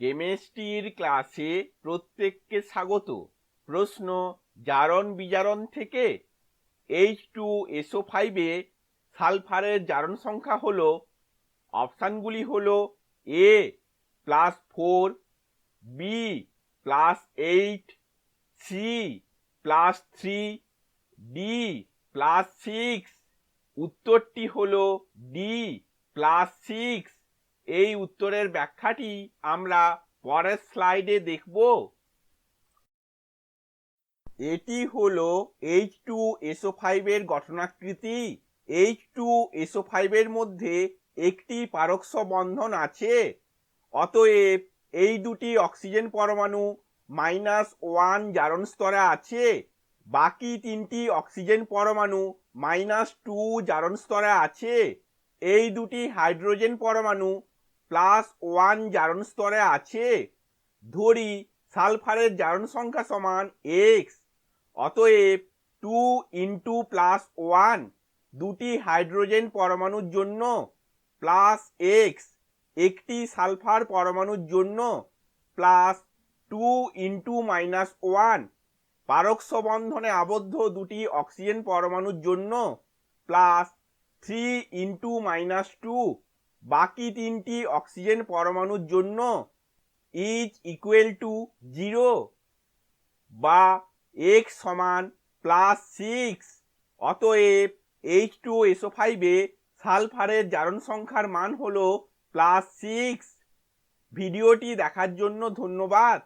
কেমিস্ট্রির ক্লাসে প্রত্যেককে স্বাগত। প্রশ্ন, জারণ বিজারণ থেকে? এইচ টু এসও ফাইভে সালফারের জারণ সংখ্যা হলো, অপশানগুলি হল A plus four B plus eight C plus three D plus six উত্তরটি হল ডি প্লাস সিক্স এই উত্তরের ব্যাখ্যাটি আমরা পরের স্লাইডে দেখব। এটি হলো এইচ টু এসও ফাইভের গঠনাকৃতি এইচ টু এসও ফাইভের মধ্যে একটি পারক্ষ বন্ধন আছে। অতএব এই দুটি অক্সিজেন পরমাণু মাইনাস ওয়ান জারণ স্তরে আছে। বাকি তিনটি অক্সিজেন পরমাণু মাইনাস টু জারণ স্তরে আছে। এই দুটি হাইড্রোজেন পরমাণু প্লাস ওয়ান জারণ স্তরে আছে। ধরি সালফারের জারণ সংখ্যা সমান এক্স। অতএব টু ইন্টু প্লাস ওয়ান, দুটি হাইড্রোজেন পরমাণুর জন্য প্লাস এক্স, একটি সালফার পরমাণুর জন্য plus two into minus one. পারক্ষ বন্ধনে আবদ্ধ দুটি অক্সিজেন পরমাণুর জন্য plus three into minus two. বাকি তিনটি অক্সিজেন পরমাণুর জন্য ইজ ইকুয়েল টু জিরো বা এক্স সমান প্লাস সিক্স অতএব এইচ টু এসো ফাইভে সালফারের জারণ সংখ্যার মান হল প্লাস সিক্স ভিডিওটি দেখার জন্য ধন্যবাদ।